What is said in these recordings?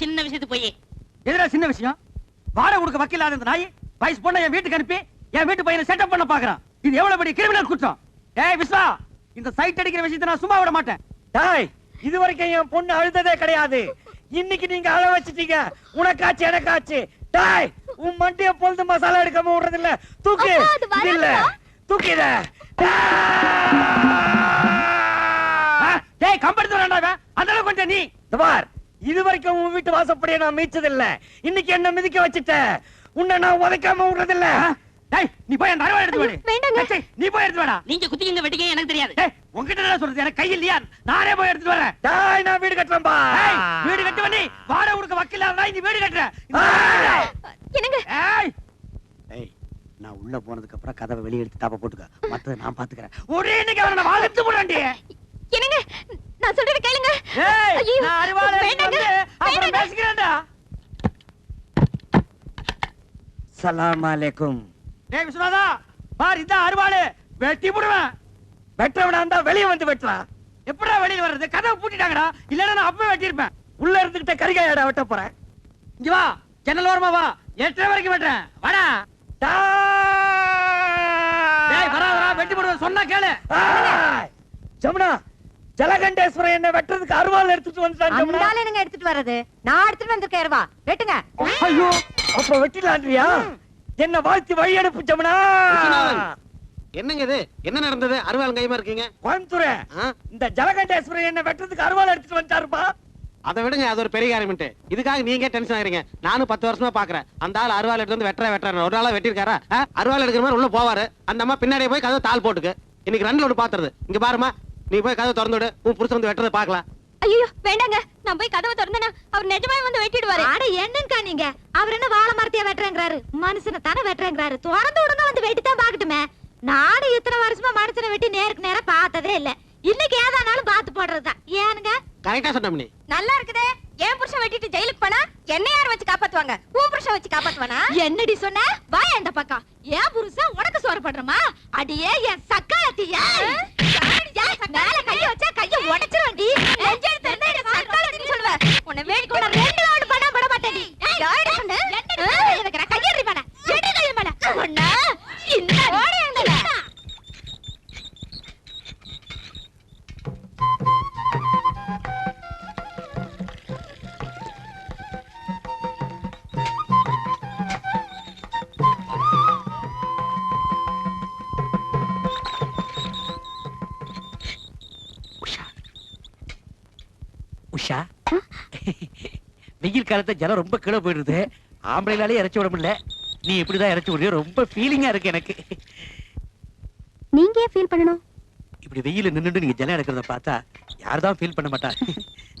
சின்ன விஷயத்துக்கு போய். எதுடா சின்ன விஷயம்? வாடகை கொடுக்க வக்கீலாத இந்த நாய் வயசு பொண்ணை என் வீட்டுக்கு அனுப்பி என் வீட்டு பையனை செட்டப் பண்ண பாக்குறான். இது எவ்வளவு பெரிய கிரிமினல் குற்றம்? ஏய் விஸ்வா இந்த சைட் அடிக்கிற விஷயத்தை நான் சும்மா விட மாட்டேன். டாய் இது வரைக்கும் என் பொண்ணு அழுததே கிடையாது. இன்னைக்கு நீங்க அழ வச்சிட்டீங்க. உனக்காச்சு எனக்காச்சு. டாய் உன் மண்டிய பொழுது மசாலா எடுக்காம விடுறது இல்ல தூக்கு இல்ல. தூக்கு இத. ஆ, டேய் கம்பெடுத்து வரேன்டா அந்த அளவுக்கு கொஞ்சம் நீ இந்த பார். இது வரைக்கும் உன் வீட்டு வாசப்படியை நான் மீச்சது இல்ல இன்னைக்கு என்ன மிதிக்க வச்சுட்ட. உன்னை நான் உதைக்காம விடுறது இல்ல ஆ, டேய் நீ போய் அந்த எடுத்து வாடி. வேண்டாங்க. நீ போய் எடுத்து வாடா. நீங்க குத்திங்க வெட்டிங்க எனக்கு தெரியாது. டேய் உன்கிட்ட என்ன சொல்றது? எனக்கு கை இல்லையா? நானே போய் எடுத்துட்டு வரேன். டாய் நான் வீடு கட்டுறேன் பா. வீடு கட்டு பண்ணி வாடகை கொடுக்க வக்கீலாத நாய் நீ வீடு கட்டுற. இந்த ஏய். என்னங்க? ஏய். ஏய் நான் உள்ள போனதுக்கு அப்புறம் கதவை வெளிய எடுத்து தாப்ப போட்டுக்க. மத்தத நான் பாத்துக்கறேன். ஒரே இன்னைக்கு அவனை நான் வாழத்து போறான்டி என்னங்க? நான் சொல்றது கேளுங்க. ஏய் ஐயோ, நான் வேண்டாங்க, வந்து அப்புறம். பேசிக்கிறேன்டா. சலாம் அலைக்கும். டேய் விஸ்வநாதா பார் இந்த அருவாளு வெட்டி போடுவேன். வெட்டுறவனா இருந்தா வெளியே வந்து வெட்டலாம் எப்படிடா வெளிய வர்றது? கதவை பூட்டிட்டாங்கடா. இல்லன்னா நான் அப்பவே வெட்டியிருப்பேன். உள்ள இருந்துகிட்ட கரிகாயடா வெட்ட போறேன். இங்க வா ஜன்னல் ஓரமா வா. எட்டரை வரைக்கும் வெட்டுறேன். வாடா. டேய் வராதடா வெட்டி போடுவேன். சொன்னா கேளு! ஜமுனா ஜலகண்டேஸ்வரன் என்ன வெட்டுறதுக்கு அருவாள் எடுத்துட்டு அந்தால என்னங்க எடுத்துட்டு வர்றது? நான் எடுத்துட்டு வந்திருக்கேன் வா வெட்டுங்க. ஐயோ அப்ப வெட்டிலான்றியா என்ன வாழ்த்தி வழி அனுப்பு ஜமுனா. விஸ்வநாதன். என்னங்க இது? என்ன நடந்தது? அருவாள் கைமா இருக்கீங்க? கோயம்புத்தூர்? இந்த ஜலகண்டேஸ்வரன் என்ன வெட்டுறதுக்கு அருவாள் எடுத்துட்டு வந்துட்டாருப்பா. அதை விடுங்க அது ஒரு பெரிய காரியம்ட்டு இதுக்காக நீங்க டென்ஷன் ஆகுறீங்க நானும் பத்து வருஷமா பாக்குறேன். அந்த ஆள் அருவாள் எடுத்து வந்து வெட்டுற வெட்டுற ஒரு நாளா வெட்டிருக்காரா? அருவாள் எடுக்கிற மாதிரி உள்ள போவாரு. அந்த அம்மா பின்னாடியே போய் கதவு தாள் போட்டுக்கு. இன்னைக்கு ரெண்டுல ஒன்று பாத்துறது. இங்க பாருமா நீ போய் கதவு திறந்து விடு. உன் புருஷன் வந்து வெட்டுறதை பார்க்கலாம். ஐயோ வேண்டாங்க. நான் போய் கதவை திறந்தேனா அவர் நிஜமாவே வந்து வெட்டிடுவாரு. அட என்னங்கா நீங்க? அவர் என்ன வாழை மரத்தையா வெட்டுறேங்கிறாரு? மனுஷனை தானே வெட்டுறேங்கிறாரு? திறந்து விடுங்க வந்து வெட்டி தான் பாக்கட்டுமே நானும் இத்தனை வருஷமா மனுஷனை வெட்டி நேருக்கு நேரா பார்த்ததே இல்ல. இன்னைக்கு ஏதானாலும் பார்த்து போடுறதுதான். ஏனுங்க? கரெக்டா சொன்ன நீ நல்லா இருக்குதே. என் புருஷன் வெட்டிட்டு ஜெயிலுக்கு போனா என்ன யார் வச்சு காப்பாத்துவாங்க? உன் புருஷன் வச்சு காப்பாத்துவானா? என்னடி சொன்ன? வா இந்த பக்கம். என் புருஷன் உனக்கு சோறு பண்றமா அடியே என் சக்காலத்தியா மேல கைய வச்சா கைய உடைச்சிருவேன்டி. நெஞ்செடுத்து இருந்தா என்ன? சக்காலத்தின்னு சொல்லுவ. உன்னை வேடி கூட ரெண்டு ரவுண்ட் பண்ண விட மாட்டேன்டி. யாரடி காலத்துல ஜலம் ரொம்ப கீழே போயிடுது. ஆம்பளைனாலே இறச்சி விட முடியல. நீ இப்படிதான் இறச்சி விடுறியோ? ரொம்ப ஃபீலிங்கா இருக்கு எனக்கு. நீங்க ஏன் ஃபீல் பண்ணணும்? இப்படி வெயில நின்னுட்டு நீங்க ஜலம் எடுக்கிறத பார்த்தா யார்தான் ஃபீல் பண்ண மாட்டா?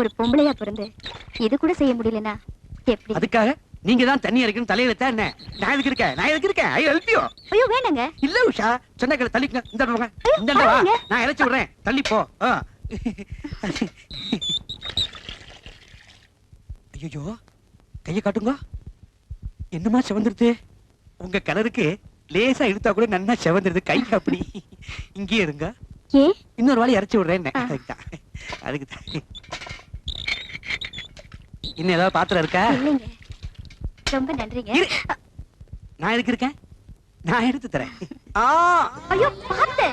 ஒரு பொம்பளையா பிறந்து இது கூட செய்ய முடியலனா? எப்படி? அதுக்காக நீங்க தான் தண்ணி இறக்கணும் தலையில தான் என்ன? நான் எதுக்கு இருக்கேன்? நான் எதுக்கு இருக்கேன்? ஐ ஹெல்ப் யூ ஐயோ வேண்டாங்க இல்ல உஷா சொன்ன கேளு தள்ளிக்க இந்த இந்த. நான் இறச்சி விடுறேன். தள்ளி போ. ஐயோ கையை காட்டுங்க. என்னமா செவந்துருது? உங்க கலருக்கு லேசா இழுத்தா கூட நன்னா செவந்துருது. கை அப்படி. இங்கேயே இருங்க. இன்னொரு வாழை இறச்சி விடுறேன். அதுக்கு தான் இன்னும் ஏதாவது பாத்திரம் இருக்கா? ரொம்ப நன்றிங்க. நான் எதுக்கு இருக்கேன்? நான் எடுத்து தரேன். ஆ. ஐயோ பார்த்து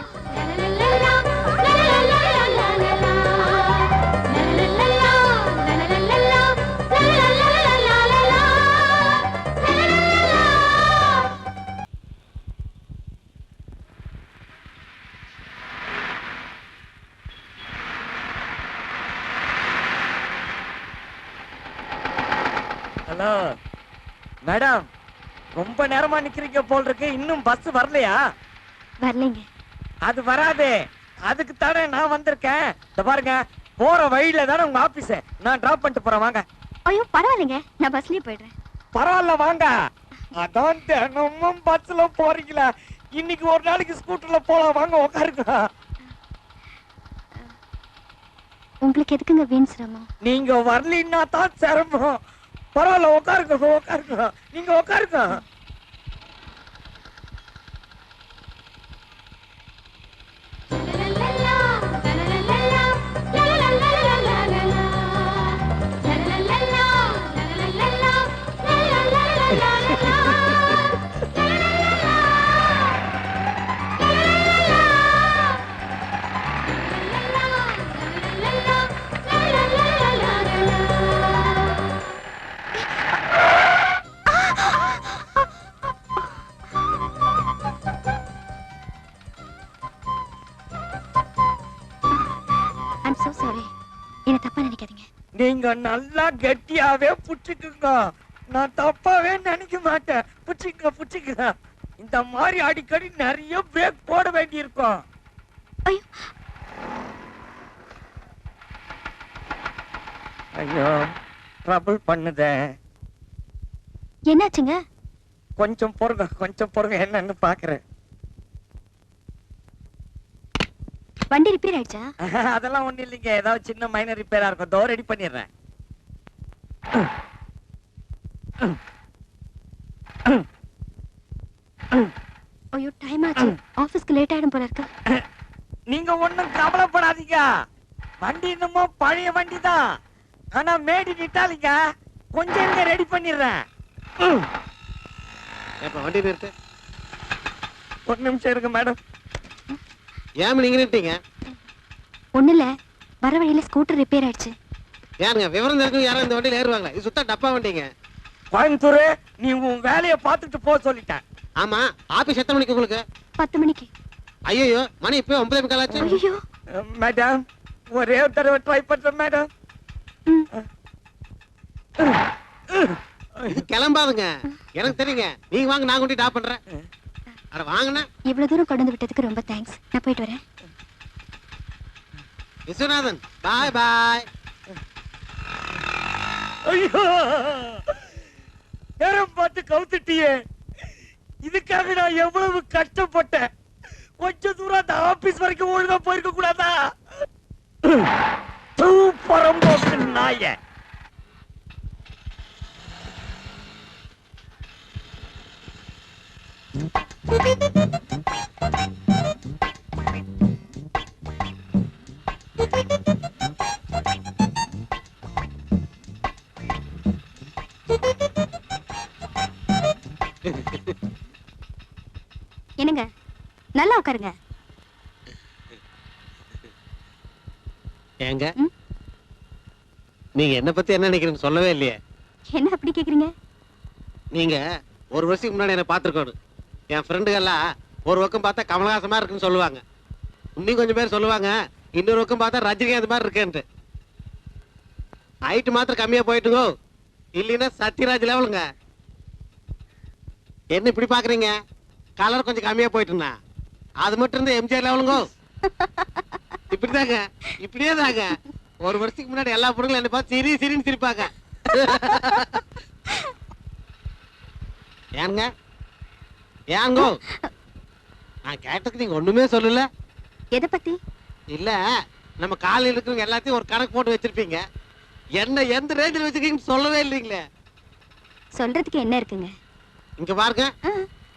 மேடம் ரொம்ப நேரமா நிக்கிறீங்க போல் இருக்கு இன்னும் பஸ் வரலையா? வரலைங்க. அது வராது. அதுக்கு தானே நான் வந்திருக்கேன். இந்த பாருங்க போற வழியில தானே உங்க ஆபீஸ் நான் டிராப் பண்ணிட்டு போறேன் வாங்க. ஐயோ பரவாயில்லைங்க. நான் பஸ்லயே போயிடுறேன். பரவாயில்ல வாங்க. அதான் தினமும் பஸ்ல போறீங்களா. இன்னைக்கு ஒரு நாளைக்கு ஸ்கூட்டர்ல போலாம். வாங்க உட்காருங்க. உங்களுக்கு எதுக்குங்க வீண் சிரமம்? நீங்க வரலின்னா தான் சிரமம். பரவாயில்ல உட்காருங்க உட்காருங்க நீங்க உட்காருங்க நீங்க நல்லா கெட்டியாவே புடிச்சுக்குங்க. நான் தப்பாவே நினைக்க மாட்டேன். புடிச்சுக்க புடிச்சுக்க இந்த மாதிரி அடிக்கடி நிறைய பிரேக் போட வேண்டி இருக்கும் ஐயோ. ஐயோ ட்ரபிள் பண்ணுதே. என்னாச்சுங்க? கொஞ்சம் பொறுங்க கொஞ்சம் பொறுங்க என்னன்னு பாக்குறேன். வண்டி ரிப்பேர் ஆயிடுச்சா? அதெல்லாம் ஒண்ணு இல்லைங்க. ஏதாவது சின்ன மைனர் ரிப்பேரா இருக்கும் தோ ரெடி பண்ணிடுறேன். ஐயோ டைம் ஆச்சு. ஆபீஸ்க்கு லேட் ஆயிடும் போல இருக்கு. நீங்க ஒண்ணும் கவலைப்படாதீங்க. வண்டி என்னமோ பழைய வண்டி தான் ஆனா மேடி நிட்டாலிங்க கொஞ்சம் இருங்க ரெடி பண்ணிடுறேன். இப்ப வண்டி நிறுத்து ஒரு நிமிஷம் இருங்க மேடம் ஏன் நீங்க நிறுத்தீங்க ஒண்ணு இல்ல வர வழியில ஸ்கூட்டர் ரிப்பேர் ஆயிடுச்சு. ஏனுங்க விவரம் தெரிஞ்சு யாரும் இந்த வண்டியில ஏறுவாங்களா? இது சுத்தா டப்பா வண்டிங்க. கோயம்புத்தூர் நீ உன் வேலையை பார்த்துட்டு போக சொல்லிட்டேன். ஆமா ஆபீஸ் எத்தனை மணிக்கு உங்களுக்கு? பத்து மணிக்கு. ஐயோ மணி இப்போ ஒன்பதே முக்கால் ஆச்சு. ஐயோ மேடம் ஒரே ஒரு தடவை ட்ரை பண்றேன் மேடம் கிளம்பாதுங்க. எனக்கு தெரியுங்க. நீங்க வாங்க நான் கொண்டு டாப் பண்றேன். அட வாங்கண்ணா. இவ்வளவு தூரம் கொண்டு வந்து விட்டதுக்கு ரொம்ப தேங்க்ஸ் நான் போயிட்டு வரேன். விஸ்வநாதன் பாய் பாய் ஐயோ! நேரம் பார்த்து கவுத்துட்டியே. இதுக்காக நான் எவ்வளவு கஷ்டப்பட்டேன். கொஞ்ச தூரம் அந்த ஆபீஸ் வரைக்கும் ஒழுங்கா போயிருக்க கூடாதா? தூ, புறம்போக்கு நாய. என்னங்க? நல்லா உட்காருங்க. ஏங்க? நீங்க என்ன பத்தி என்ன நினைக்கிறீங்கன்னு சொல்லவே இல்லையே. என்ன அப்படி கேக்குறீங்க? நீங்க ஒரு வருஷத்துக்கு முன்னாடி என்ன பார்த்திருக்கணும் என் ஃப்ரெண்டுகள்லாம் ஒரு பக்கம் பார்த்தா கமலஹாசமாக இருக்குன்னு சொல்லுவாங்க. இன்னும் கொஞ்சம் பேர் சொல்லுவாங்க இன்னொரு பக்கம் பார்த்தா ரஜினிகாந்த் மாதிரி இருக்கேன்ட்டு. ஹைட்டு மாத்திரம் கம்மியாக போயிட்டுங்கோ இல்லைன்னா சத்யராஜ் லெவலுங்க என்ன இப்படி பாக்குறீங்க? கலர் கொஞ்சம் கம்மியா போயிட்டுனா அது மட்டும் இருந்தா எம்ஜிஆர் லெவலுங்கோ இப்படிதாங்க. இப்படியே தாங்க ஒரு வருஷத்துக்கு முன்னாடி எல்லா பொருளும் என்ன பார்த்து சிரி சிரின்னு சிரிப்பாங்க. ஏங்க ஏங்கோ. நான் கேட்டதுக்கு நீங்க ஒண்ணுமே சொல்லல. எதை பத்தி? இல்ல நம்ம காலையில் இருக்கிறவங்க எல்லாத்தையும் ஒரு கணக்கு போட்டு வச்சிருப்பீங்க. என்ன எந்த ரேஞ்சில் வச்சிருக்கீங்கன்னு சொல்லவே இல்லைங்களே. சொல்றதுக்கு என்ன இருக்குங்க? இங்க பாருங்க.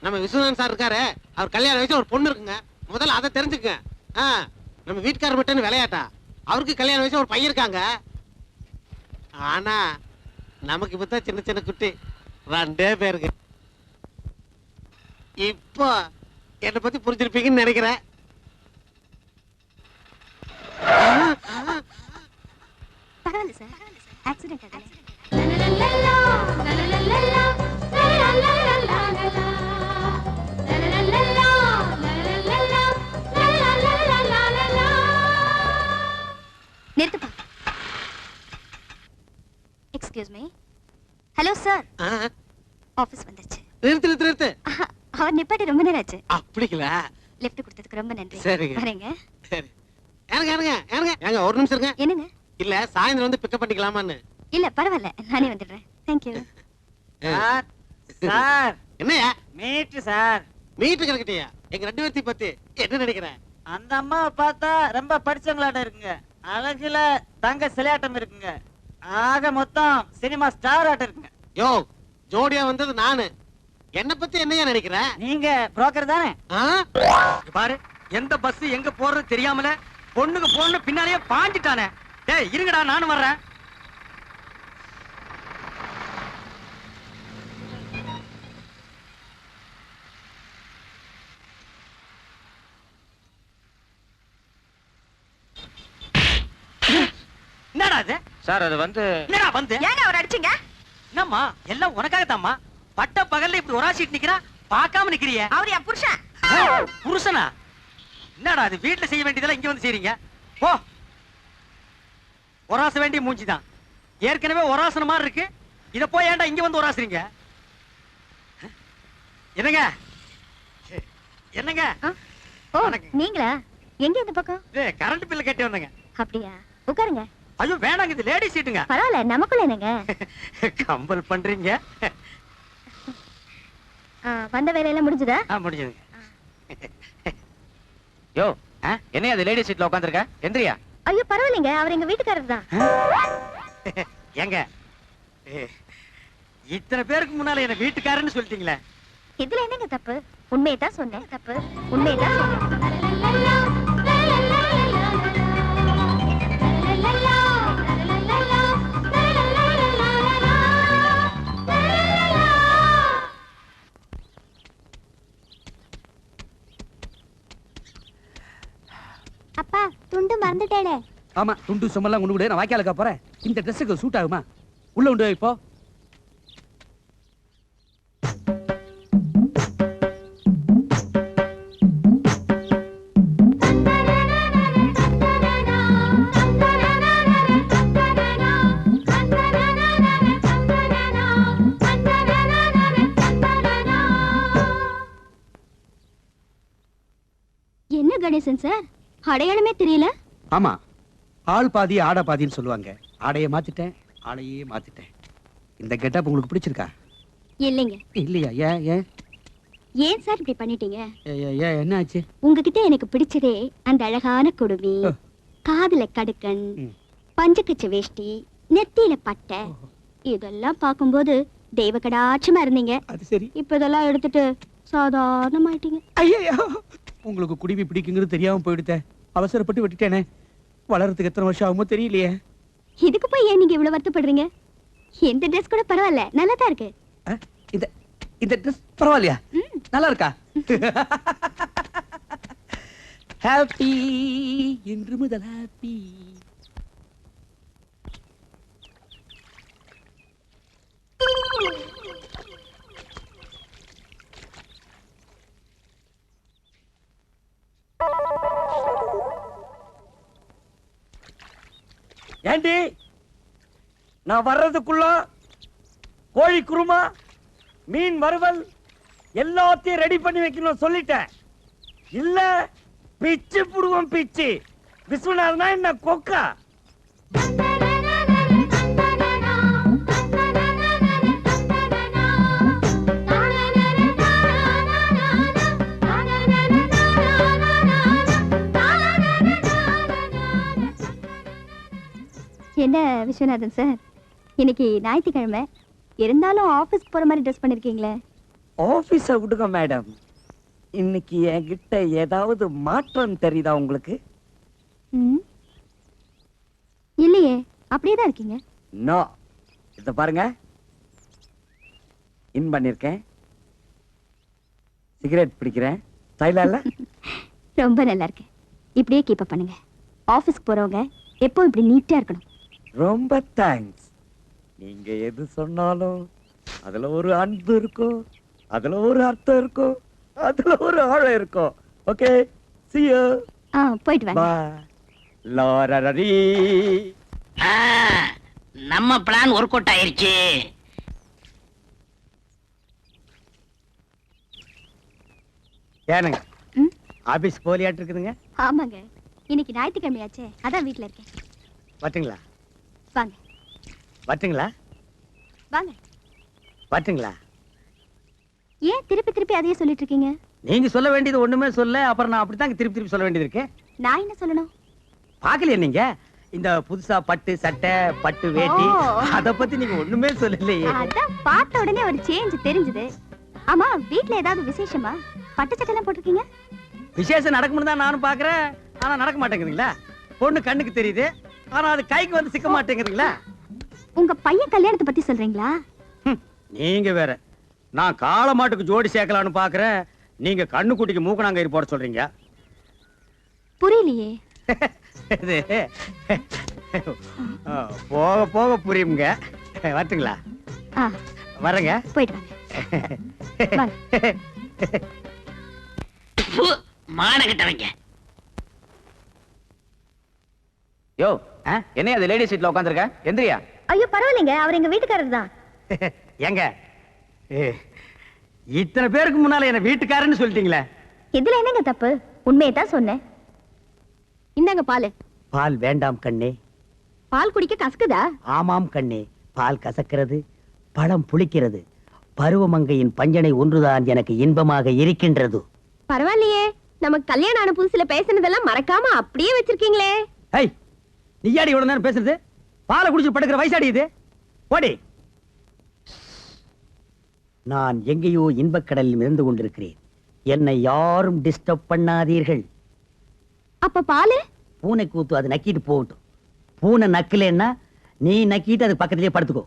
நம்ம விஸ்வநாதன் சார் இருக்காரு. அவர் கல்யாண வயசுல ஒரு பொண்ணு இருக்குங்க. முதல்ல அதை தெரிஞ்சுக்கங்க. நம்ம வீட்டுக்காரர் மட்டும் விளையாட்டா? அவருக்கு கல்யாண வயசுல ஒரு பையன் இருக்காங்க. ஆனா நமக்கு இப்பதான் சின்ன சின்ன குட்டி. ரெண்டே பேருக்கு இப்போ என்னை பத்தி புரிஞ்சிருப்பீங்கன்னு நினைக்கிறேன். பரவாயில்ல சார். ஆக்சிடென்ட் நிறுத்துப்பா எக்ஸ்கியூஸ் மீ ஹலோ சார் ஆ. ஆபீஸ் வந்துருச்சு. நிறுத்து நிறுத்து நிறுத்து. அவர் நிப்பாட்டி ரொம்ப நேரம் ஆச்சு அப்படிங்களா லிஃப்ட் கொடுத்ததுக்கு ரொம்ப நன்றி. சரிங்க. வரேங்க. சரி. ஏனுங்க ஏனுங்க ஏனுங்க ஏங்க ஒரு நிமிஷம் இருங்க. என்னங்க? இல்ல சாயந்தரம் வந்து பிக்கப் பண்ணிக்கலாமான்னு. இல்ல பரவாயில்ல. நானே வந்துடுறேன். Thank you sir sir. என்னையா மீட்டு சார். மீட்டு கிடக்கிட்டியா எங்க ரெண்டு பேர்த்தையும் பத்தி என்ன நினைக்கிறேன் அந்த அம்மாவை பார்த்தா ரொம்ப படிச்சவங்களாட்ட இருக்குங்க. அழகுல தங்க சிலையாட்டம் இருக்குங்க. ஆக மொத்தம் சினிமா ஸ்டார் ஆட்டம் இருக்குங்க. யோ ஜோடியா வந்தது நானு. என்ன பத்தி என்னையா நினைக்கிற? நீங்க புரோக்கர் தானே? பாரு எந்த பஸ் எங்க போறது தெரியாமல பொண்ணுக்கு போன்னு பின்னாலேயே பாஞ்சிட்டானே. டேய் இருங்கடா நானும் வர்றேன். என்னடா இது? சார் அது வந்து என்னடா வந்து? ஏங்க அவர் அடிச்சீங்க? என்னம்மா எல்லாம் உனக்காகத்தாம்மா? பட்ட பகல்ல இப்படி ஒராசிட்டு நிக்கிறா? பார்க்காம நிக்கிறியே. அவர் என் புருஷன். புருஷனா? என்னடா அது வீட்டுல செய்ய வேண்டியதெல்லாம் இங்க வந்து செய்றீங்க? போ. ஒராச வேண்டிய மூஞ்சி தான். ஏற்கனவே ஒராசன மாதிரி இருக்கு. இத போய் ஏன்டா இங்க வந்து ஒராசுறீங்க என்னங்க? என்னங்க. நீங்களா? எங்க இந்த பக்கம்? இது கரண்ட் பில் கட்டி வந்தேங்க. அப்படியா? உட்காருங்க. ஐயோ வேணாங்க இது லேடி சீட்டுங்க பரவாயில்ல நமக்குள்ள என்னங்க? கம்பல் பண்றீங்க. வந்த வேலையெல்லாம் முடிஞ்சுதா? ஆ முடிஞ்சதுங்க யோ என்ன அது லேடி சீட்ல உட்காந்துருக்க? எந்திரியா? ஐயோ பரவாயில்லைங்க அவர் எங்க வீட்டுக்காரர் தான். ஏங்க ஏ, இத்தனை பேருக்கு முன்னால என்ன வீட்டுக்காரன்னு சொல்லிட்டீங்களே. இதுல என்னங்க தப்பு? உண்மையை தான் சொன்னேன். தப்பு. உண்மையை தான் சொன்னேன். ஆமா துண்டு சும்மெல்லாம் கொண்டு விடு நான் வாய்க்காலுக்கா போறேன். இந்த ட்ரெஸ்ஸுக்கு சூட் ஆகுமா? உள்ள உண்டு இப்போ. என்ன கணேசன் சார்? அடையாளமே தெரியல. ஆமா. ஆள் பாதி ஆடை பாதின்னு சொல்லுவாங்க. ஆடைய மாத்திட்டேன் ஆளையே மாத்திட்டேன். இந்த கெட்டப் உங்களுக்கு பிடிச்சிருக்கா? இல்லைங்க. இல்லையா? ஏன் ஏன்? ஏன் சார் இப்படி பண்ணிட்டீங்க? ஏன் என்ன ஆச்சு? உங்ககிட்ட எனக்கு பிடிச்சதே அந்த அழகான குடுமி. காதுல கடுக்கன். பஞ்சக்கச்ச வேஷ்டி நெத்தியில பட்டை. இதெல்லாம் பார்க்கும்போது தெய்வ கடாட்சமா இருந்தீங்க. அது சரி. இப்ப இதெல்லாம் எடுத்துட்டு சாதாரணமாயிட்டீங்க. ஐயோ உங்களுக்கு குடிமி பிடிக்குங்கிறது தெரியாம போயிடுத்தேன் அவசரப்பட்டு விட்டுட்டேனே. வளர்றதுக்கு எத்தனை வருஷம் ஆகுமோ தெரியலையே. இதுக்கு போய் ஏன் நீங்க இவ்வளவு வருத்தப்படுறீங்க? எந்த ட்ரெஸ் கூட பரவாயில்ல நல்லா தான் இருக்கு இந்த இந்த ட்ரெஸ் பரவாயில்லையா? நல்லா இருக்கா ஹாப்பி இன்று முதல் ஹாப்பி ஏண்டி? நான் வர்றதுக்குள்ள கோழி குருமா மீன் வறுவல் எல்லாத்தையும் ரெடி பண்ணி வைக்கணும் சொல்லிட்டேன். இல்ல பிச்சு புடுவோம் பிச்சு. விஸ்வநாதனா என்ன கொக்கா? என்ன விஸ்வநாதன் சார்? இன்னைக்கு ஞாயிற்றுக்கிழமை. இருந்தாலும் ஆபீஸ்க்கு போற மாதிரி ட்ரெஸ் பண்ணிருக்கீங்களே? ஆபீஸ விடுங்க மேடம். இன்னைக்கு என்கிட்ட ஏதாவது மாற்றம் தெரியுதா உங்களுக்கு? ம். இல்லையே அப்படியே தான் இருக்கீங்க. நோ. இத பாருங்க. இன் பண்ணிருக்கேன். சிகரெட் பிடிக்கிறேன். ஸ்டைலா இல்ல? ரொம்ப நல்லா இருக்கு. இப்படியே கீப் அப் பண்ணுங்க. ஆபீஸ்க்கு போறவங்க எப்போ இப்படி நீட்டா இருக்கணும். ரொம்ப தேங்க்ஸ் நீங்க எது சொன்னாலும் அதுல ஒரு அன்பு இருக்கும் அதுல ஒரு அர்த்தம் இருக்கும் அதுல ஒரு ஆழம் இருக்கும். Okay see you. ஆ போயிட்டு வாங்க. Bye. லாரரரி ஆ, நம்ம பிளான் ஒர்க் அவுட் ஆயிருச்சு. ஏனுங்க? ம்? ஆபீஸ் போலியாட்டு இருக்குதுங்க ஆமாங்க. இன்னைக்கு ஞாயிற்றுக்கிழமையாச்சே. அதான் வீட்ல இருக்கேன். வட்டுங்களா வாங்க. வட்டுங்களா வாங்க. வட்டுங்களா ஏன் திருப்பி திருப்பி அதையே சொல்லிட்டு இருக்கீங்க? நீங்க சொல்ல வேண்டியது ஒண்ணுமே சொல்ல அப்புறம் நான் அப்படித்தான் திருப்பி திருப்பி சொல்ல வேண்டியது இருக்கு. நான் என்ன சொல்லணும்? பாக்கலையா நீங்க? இந்த புதுசா பட்டு சட்டை பட்டு வேட்டி. அத பத்தி நீங்க ஒண்ணுமே சொல்லலையே. அதான் பார்த்த உடனே ஒரு சேஞ்ச் தெரிஞ்சது. ஆமா வீட்ல ஏதாவது விசேஷமா? பட்டு சட்டெல்லாம் போட்டிருக்கீங்க? விசேஷம் நடக்கும்னு தான் நானும் பாக்குறேன் ஆனா நடக்க மாட்டேங்குதுங்களா? பொண்ணு கண்ணுக்கு தெரியுது. ஆனா அது கைக்கு வந்து சிக்க மாட்டேங்குதுங்களா உங்க பையன் கல்யாணத்தை பத்தி சொல்றீங்களா? நீங்க வேற. நான் காளை மாட்டுக்கு ஜோடி சேர்க்கலாம்னு பாக்குறேன். நீங்க கண்ணு குட்டிக்கு மூக்கணாங்கயிறு போட சொல்றீங்க. புரியலையே. போக போக புரியுங்க வரட்டுங்களா? வரேங்க. போயிட்டு மானகிட்டவங்க. யோ? என்ன அது லேடி சீட்ல உட்காந்துருக்க எந்திரியா? ஐயோ பரவாயில்லைங்க. அவர் எங்க வீட்டுக்காரர் தான். ஏங்க? இத்தனை பேருக்கு முன்னால என்ன வீட்டுக்காரன்னு சொல்லிட்டீங்களே. இதுல என்னங்க தப்பு? உண்மையை தான் சொன்னேன். இந்தாங்க பால். பால் வேண்டாம் கண்ணே. பால் குடிக்க கசக்குதா? ஆமாம் கண்ணே. பால் கசக்கிறது பழம் புளிக்கிறது. பருவமங்கையின் பஞ்சனை ஒன்றுதான் எனக்கு இன்பமாக இருக்கின்றது. பரவாயில்லையே. நமக்கு கல்யாணம் ஆன புதுசுல பேசினதெல்லாம் மறக்காம அப்படியே வச்சிருக்கீங்களே. நீயாடி இவ்வளவு நேரம் பேசுறது? பாலை குடிச்சு படுக்கிற வயசாடி இது? போடி. நான் எங்கேயோ இன்பக்கடலில் மிதந்து கொண்டிருக்கிறேன். என்னை யாரும் டிஸ்டர்ப் பண்ணாதீர்கள். அப்ப பாலு? பூனை கூத்து அது நக்கிட்டு போகட்டும். பூனை நக்கலன்னா நீ நக்கிட்டு அது பக்கத்திலேயே படுத்துக்கோ.